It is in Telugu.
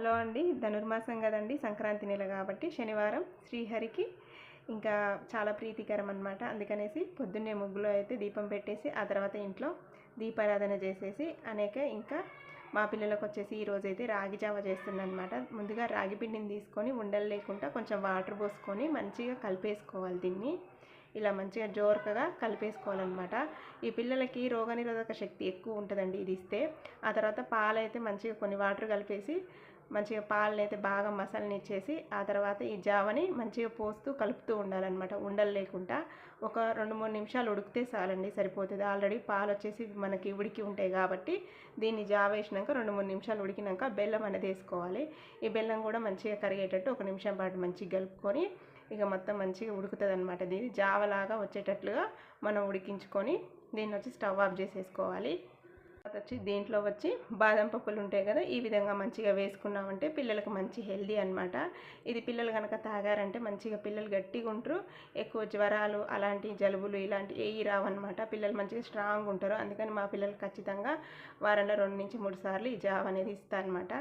హలో అండి ధనుర్మాసం కదండి సంక్రాంతి నెల కాబట్టి శనివారం శ్రీహరికి ఇంకా చాలా ప్రీతికరం అనమాట అందుకనేసి పొద్దున్నే ముగ్గులో అయితే దీపం పెట్టేసి ఆ తర్వాత ఇంట్లో దీపారాధన చేసేసి అనేక ఇంకా మా పిల్లలకు వచ్చేసి ఈరోజైతే రాగి జావ చేస్తుందనమాట ముందుగా రాగి పిండిని తీసుకొని ఉండలు లేకుండా కొంచెం వాటర్ పోసుకొని మంచిగా కలిపేసుకోవాలి దీన్ని. ఇలా మంచిగా జోరకగా కలిపేసుకోవాలన్నమాట. ఈ పిల్లలకి రోగనిరోధక శక్తి ఎక్కువ ఉంటుందండి ఇది ఇస్తే. ఆ తర్వాత పాలైతే మంచిగా కొన్ని వాటర్ కలిపేసి మంచిగా పాలను అయితే బాగా మసాలనిచ్చేసి ఆ తర్వాత ఈ జావని మంచిగా పోస్తూ కలుపుతూ ఉండాలన్నమాట. ఉండలు లేకుండా ఒక రెండు మూడు నిమిషాలు ఉడికితే చాలండి సరిపోతుంది. ఆల్రెడీ పాలు వచ్చేసి మనకి ఉడికి ఉంటాయి కాబట్టి దీన్ని జావ వేసినాక రెండు మూడు నిమిషాలు ఉడికినాక బెల్లం అనేది వేసుకోవాలి. ఈ బెల్లం కూడా మంచిగా కరిగేటట్టు ఒక నిమిషం పాటు మంచిగా కలుపుకొని ఇక మొత్తం మంచిగా ఉడుకుతుంది అనమాట దీన్ని జావలాగా వచ్చేటట్లుగా మనం ఉడికించుకొని దీన్ని వచ్చి స్టవ్ ఆఫ్ చేసేసుకోవాలి. వచ్చి దీంట్లో వచ్చి బాదం పప్పులు ఉంటాయి కదా ఈ విధంగా మంచిగా వేసుకున్నామంటే పిల్లలకు మంచి హెల్దీ అనమాట ఇది పిల్లలు కనుక తాగారంటే మంచిగా పిల్లలు గట్టిగా ఉంటారు ఎక్కువ జ్వరాలు అలాంటి జలుబులు ఇలాంటి ఏవి రావన్నమాట. పిల్లలు మంచిగా స్ట్రాంగ్ ఉంటారు. అందుకని మా పిల్లలు ఖచ్చితంగా వారంలో రెండు నుంచి మూడు సార్లు ఈ జావ్ అనేది ఇస్తా అనమాట